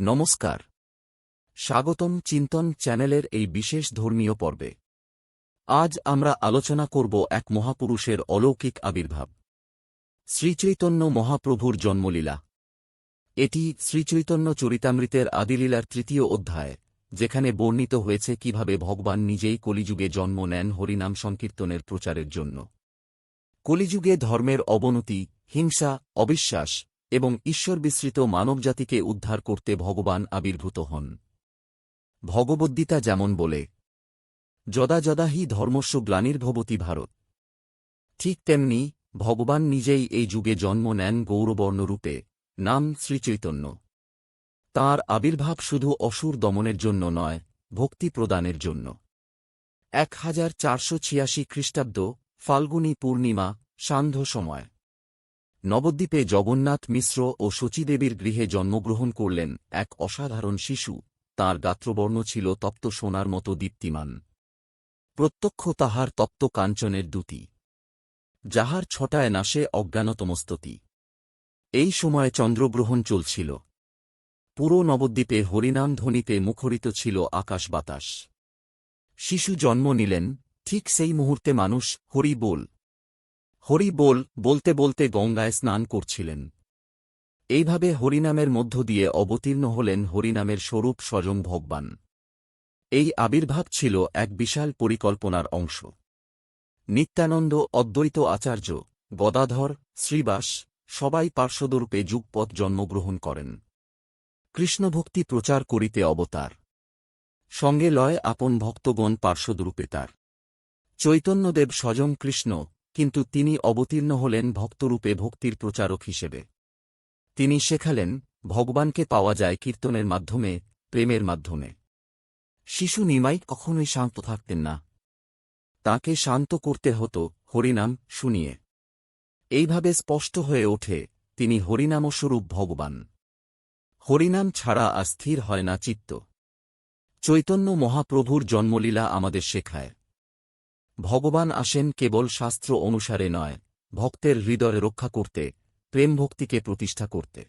নমস্কার। স্বাগতম চিন্তন চ্যানেলের এই বিশেষ ধর্মীয় পর্বে। আজ আমরা আলোচনা করব এক মহাপুরুষের অলৌকিক আবির্ভাব। শ্রীচৈতন্য মহাপ্রভুর জন্মলীলা। এটি শ্রীচৈতন্য চরিতামৃতের আদিলীলার তৃতীয় অধ্যায়, যেখানে বর্ণিত হয়েছে কীভাবে ভগবান নিজেই কলিযুগে জন্ম নেন হরিনাম সংকীর্তনের প্রচারের জন্য। কলিযুগে ধর্মের অবনতি, হিংসা, অবিশ্বাস এবং ঈশ্বর বিস্মৃত মানবজাতিকে উদ্ধার করতে ভগবান আবির্ভূত হন। ভগবদ্গীতা যেমন বলে, যদা যদা হি ধর্মস্য গ্লানির্ভবতী ভারত। ঠিক তেমনি ভগবান নিজেই এই যুগে জন্ম নেন গৌরবর্ণরূপে, নাম শ্রীচৈতন্য। তাঁর আবির্ভাব শুধু অসুর দমনের জন্য নয়, ভক্তি প্রদানের জন্য। এক হাজার চারশো ছিয়াশি খ্রিস্টাব্দ ফাল্গুনী পূর্ণিমা, সান্ধ্য সময়। নবদ্বীপে জগন্নাথ মিশ্র ও শচীদেবীর গৃহে জন্মগ্রহণ করলেন এক অসাধারণ শিশু। তাঁর গাত্রবর্ণ ছিল তপ্ত সোনার মতো দীপ্তিমান। প্রত্যক্ষ তাহার তপ্ত কাঞ্চনের দুটি যাহার ছটায় নাশে অজ্ঞানতমস্ততি। এই সময় চন্দ্রগ্রহণ চলছিল। পুরো নবদ্বীপে হরিনাম ধ্বনিতে মুখরিত ছিল আকাশ বাতাস। শিশু জন্ম নিলেন, ঠিক সেই মুহূর্তে মানুষ হরি বল হরি বল বলতে বলতে গঙ্গায় স্নান করছিলেন। এইভাবে হরিনামের মধ্য দিয়ে অবতীর্ণ হলেন হরিনামের স্বরূপ স্বয়ং ভগবান। এই আবির্ভাব ছিল এক বিশাল পরিকল্পনার অংশ। নিত্যানন্দ অদ্বৈত আচার্য, গদাধর, শ্রীবাস, সবাই পার্শ্বদরূপে যুগপথ জন্মগ্রহণ করেন। কৃষ্ণভক্তি প্রচার করিতে অবতার। সঙ্গে লয় আপন ভক্তগণ পার্শ্বদরূপে তার। চৈতন্যদেব স্বয়ং কৃষ্ণ কিন্তু তিনি অবতীর্ণ হলেন ভক্তরূপে ভক্তির প্রচারক হিসেবে। তিনি শেখালেন, ভগবানকে পাওয়া যায় কীর্তনের মাধ্যমে, প্রেমের মাধ্যমে। শিশু নিমাই কখনোই শান্ত থাকতেন না। তাকে শান্ত করতে হতো, হরিনাম শুনিয়ে। এইভাবে স্পষ্ট হয়ে ওঠে, তিনি হরিনামস্বরূপ ভগবান। হরিনাম ছাড়া আর স্থির হয় না চিত্ত। চৈতন্য মহাপ্রভুর জন্মলীলা আমাদের শেখায়। ভগবান আসেন কেবল শাস্ত্র অনুসারে নয়, ভক্তের হৃদয় রক্ষা করতে, প্রেম ভক্তিকে প্রতিষ্ঠা করতে।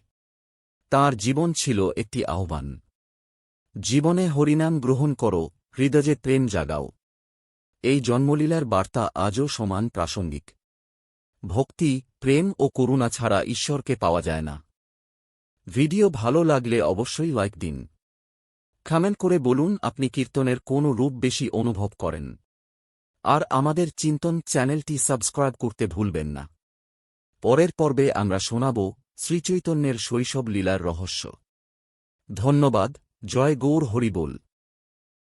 তার জীবন ছিল একটি আহ্বান। জীবনে হরিনাম গ্রহণ করো, হৃদয়ে প্রেম জাগাও। এই জন্মলীলার বার্তা আজও সমান প্রাসঙ্গিক। ভক্তি, প্রেম ও করুণা ছাড়া ঈশ্বরকে পাওয়া যায় না। ভিডিও ভালো লাগলে অবশ্যই লাইক দিন। কমেন্ট করে বলুন আপনি কীর্তনের কোন রূপ বেশি অনুভব করেন। আর আমাদের চিন্তন চ্যানেলটি সাবস্ক্রাইব করতে ভুলবেন না। পরের পর্বে আমরা শোনাব শ্রীচৈতন্যের শৈশব লীলার রহস্য। ধন্যবাদ, জয় গৌর হরিবোল।